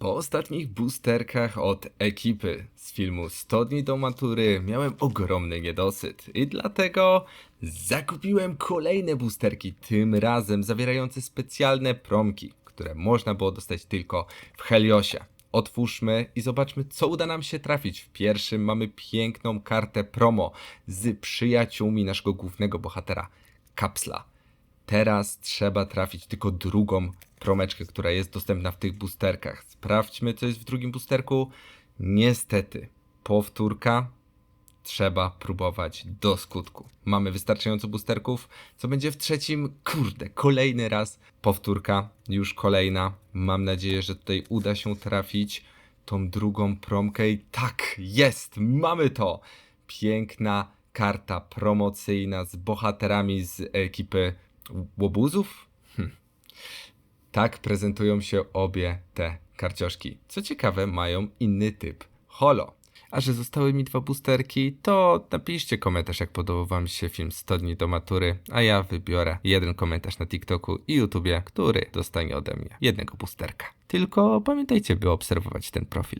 Po ostatnich boosterkach od ekipy z filmu 100 dni do matury miałem ogromny niedosyt i dlatego zakupiłem kolejne boosterki, tym razem zawierające specjalne promki, które można było dostać tylko w Heliosie. Otwórzmy i zobaczmy, co uda nam się trafić. W pierwszym mamy piękną kartę promo z przyjaciółmi naszego głównego bohatera, Kapsla. Teraz trzeba trafić tylko drugą promeczkę, która jest dostępna w tych boosterkach. Sprawdźmy, co jest w drugim boosterku. Niestety, powtórka trzeba próbować do skutku. Mamy wystarczająco boosterków. Co będzie w trzecim? Kurde, kolejny raz powtórka, już kolejna. Mam nadzieję, że tutaj uda się trafić tą drugą promkę i tak, jest, mamy to! Piękna karta promocyjna z bohaterami z ekipy łobuzów? Hm. Tak prezentują się obie te karcioszki. Co ciekawe, mają inny typ holo. A że zostały mi dwa boosterki, to napiszcie komentarz, jak podobał wam się film 100 dni do matury, a ja wybiorę jeden komentarz na TikToku i YouTubie, który dostanie ode mnie jednego boosterka. Tylko pamiętajcie, by obserwować ten profil.